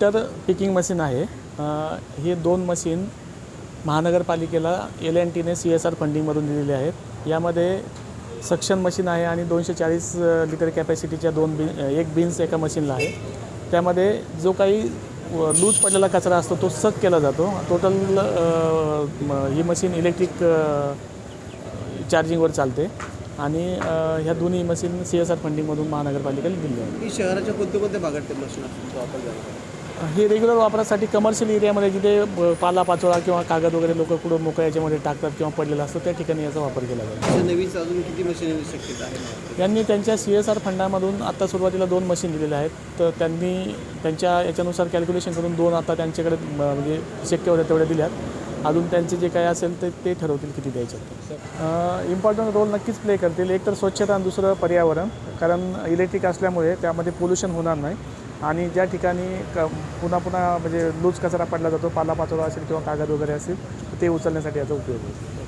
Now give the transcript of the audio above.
तर picking machine आहे. हे दोन मशीन महानगरपालिकेला एल एन टीने सी एस आर फंडिंगमधून दिलेले आहेत. यामध्ये सक्शन मशीन आहे आणि दोनशे चाळीस लिटर कॅपॅसिटीच्या दोन बिन एक बिन्स एका मशीनला आहे. त्यामध्ये जो काही लूज पडलेला कचरा असतो तो सक केला जातो. टोटल ही मशीन इलेक्ट्रिक चार्जिंगवर चालते. आणि ह्या दोन्ही मशीन सी एस आर फंडिंगमधून महानगरपालिकेला दिली आहे शहराच्या कोणत्या कोणत्या भागात ते मशीन वापर हे रेग्युलर वापरासाठी कमर्शियल एरियामध्ये जिथे ब- पाला पाचोळा किंवा कागद वगैरे लोक कुठं मोकळ्या याच्यामध्ये टाकतात किंवा पडलेला असतो त्या ठिकाणी याचा वापर केला जातो. नवीन अजून किती मशीन शक्यता आहे? यांनी त्यांच्या सी एस आर फंडामधून आत्ता सुरुवातीला दोन मशीन दिलेल्या आहेत. तर त्यांनी त्यांच्या याच्यानुसार कॅल्क्युलेशन करून दोन आता त्यांच्याकडे म्हणजे शक्य होत्या तेवढ्या दिल्यात. अजून त्यांचे जे काही असेल ते ते ठरवतील किती द्यायचे इम्पॉर्टंट रोल नक्कीच प्ले करतील. एक तर स्वच्छता आणि दुसरं पर्यावरण कारण इलेक्ट्रिक असल्यामुळे त्यामध्ये पोल्युशन होणार नाही. आणि ज्या ठिकाणी क पुन्हा पुन्हा म्हणजे लूज कचरा पडला जातो पालापाचोळा असेल किंवा कागद वगैरे असेल ते उचलण्यासाठी याचा उपयोग होतो.